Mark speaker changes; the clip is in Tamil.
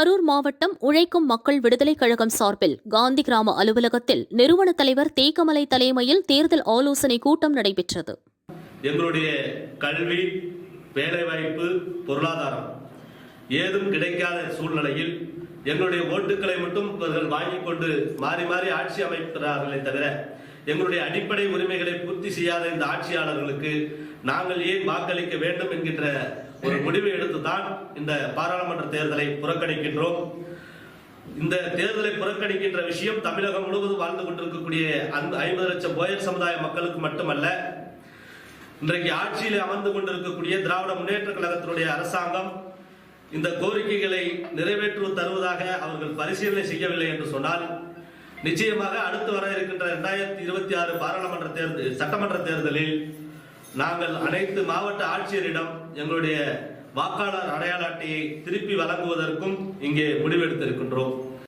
Speaker 1: கரூர் மாவட்டம் உழைக்கும் மக்கள் விடுதலைக் கழகம் சார்பில் காந்தி கிராம அலுவலகத்தில் நிறுவன தலைவர் தேக்கமலை தலைமையில் தேர்தல் ஆலோசனை கூட்டம் நடைபெற்றது.
Speaker 2: எங்களுடைய கல்வி வேலைவாய்ப்பு பொருளாதாரம் ஏதும் கிடைக்காத சூழ்நிலையில் எங்களுடைய ஓட்டுகளை மட்டும் இவர்கள் வாங்கிக் கொண்டு மாறி மாறி ஆட்சி அமைக்கிறார்களே தவிர எங்களுடைய அடிப்படை உரிமைகளை பூர்த்தி செய்யாத இந்த ஆட்சியாளர்களுக்கு நாங்கள் ஏன் வாக்களிக்க வேண்டும் என்கின்ற ஒரு முடிவை எடுத்துதான் இந்த பாராளுமன்ற தேர்தலை புறக்கணிக்கின்றோம். இந்த தேர்தலை புறக்கணிக்கின்ற விஷயம் தமிழகம் முழுவதும் வாழ்ந்து கொண்டிருக்கக்கூடிய அந்த ஐம்பது லட்சம் போயர் சமுதாய மக்களுக்கு மட்டுமல்ல இன்றைக்கு ஆட்சியில் அமர்ந்து கொண்டிருக்கக்கூடிய திராவிட முன்னேற்ற கழகத்தினுடைய அரசாங்கம் இந்த கோரிக்கைகளை நிறைவேற்று தருவதாக அவர்கள் பரிசீலனை செய்யவில்லை என்று சொன்னால் நிச்சயமாக அடுத்து வர இருக்கின்ற இரண்டாயிரத்தி இருபத்தி ஆறு பாராளுமன்ற தேர்தல் சட்டமன்ற தேர்தலில் நாங்கள் அனைத்து மாவட்ட ஆட்சியரிடம் எங்களுடைய வாக்காளர் அடையாள அட்டையை திருப்பி வழங்குவதற்கும் இங்கே முடிவெடுத்திருக்கின்றோம்.